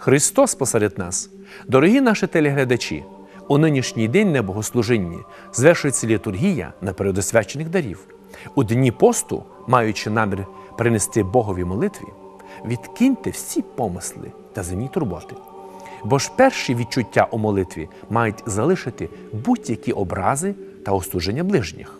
Христос посеред нас. Дорогі наші телеглядачі, у нинішній день на богослужінні звершується літургія наперед свячених дарів. У дні посту, маючи намір принести Богові молитві, відкиньте всі помисли та земні турботи. Бо ж перші відчуття у молитві мають залишити будь-які образи та остуження ближніх.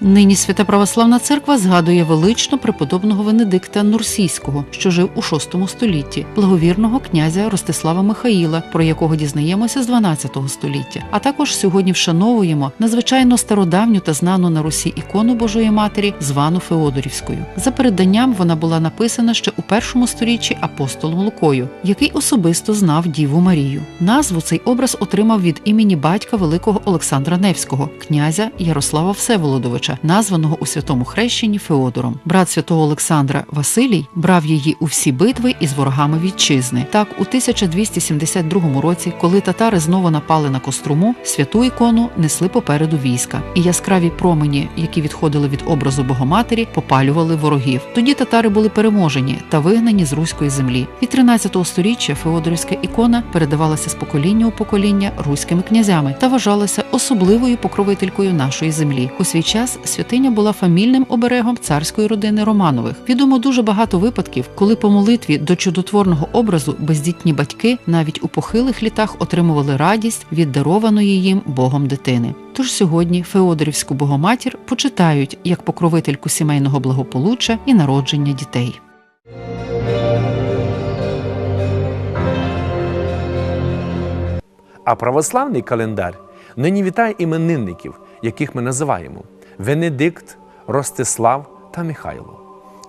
Нині Свята Православна Церква згадує велично преподобного Венедикта Нурсійського, що жив у VI столітті, благовірного князя Ростислава Михаїла, про якого дізнаємося з 12 століття. А також сьогодні вшановуємо надзвичайно стародавню та знану на Русі ікону Божої Матері, звану Феодорівською. За переданням вона була написана ще у першому сторіччі апостолом Лукою, який особисто знав Діву Марію. Назву цей образ отримав від імені батька великого Олександра Невського, князя Ярослава Всеволодовича, названого у святому хрещенні Феодором. Брат святого Олександра Василій брав її у всі битви із ворогами вітчизни. Так, у 1272 році, коли татари знову напали на Коструму, святу ікону несли попереду війська, і яскраві промені, які відходили від образу Богоматері, попалювали ворогів. Тоді татари були переможені та вигнані з руської землі. Від 13 століття Феодорівська ікона передавалася з покоління у покоління руськими князями та вважалася особливою покровителькою нашої землі. У свій час святиня була фамільним оберегом царської родини Романових. Відомо дуже багато випадків, коли по молитві до чудотворного образу бездітні батьки навіть у похилих літах отримували радість від дарованої їм Богом дитини. Тож сьогодні Феодорівську богоматір почитають як покровительку сімейного благополуччя і народження дітей. А православний календар нині вітає іменинників, яких ми називаємо Венедикт, Ростислав та Михайло.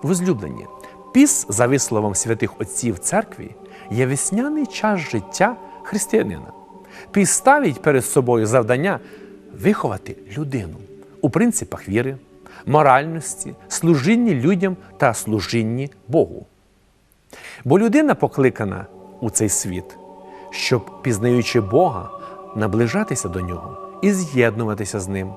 Возлюблені, піс, за висловом святих отців церкві, є весняний час життя християнина. Піс ставить перед собою завдання виховати людину у принципах віри, моральності, служінні людям та служінні Богу. Бо людина покликана у цей світ, щоб, пізнаючи Бога, наближатися до нього і з'єднуватися з ним.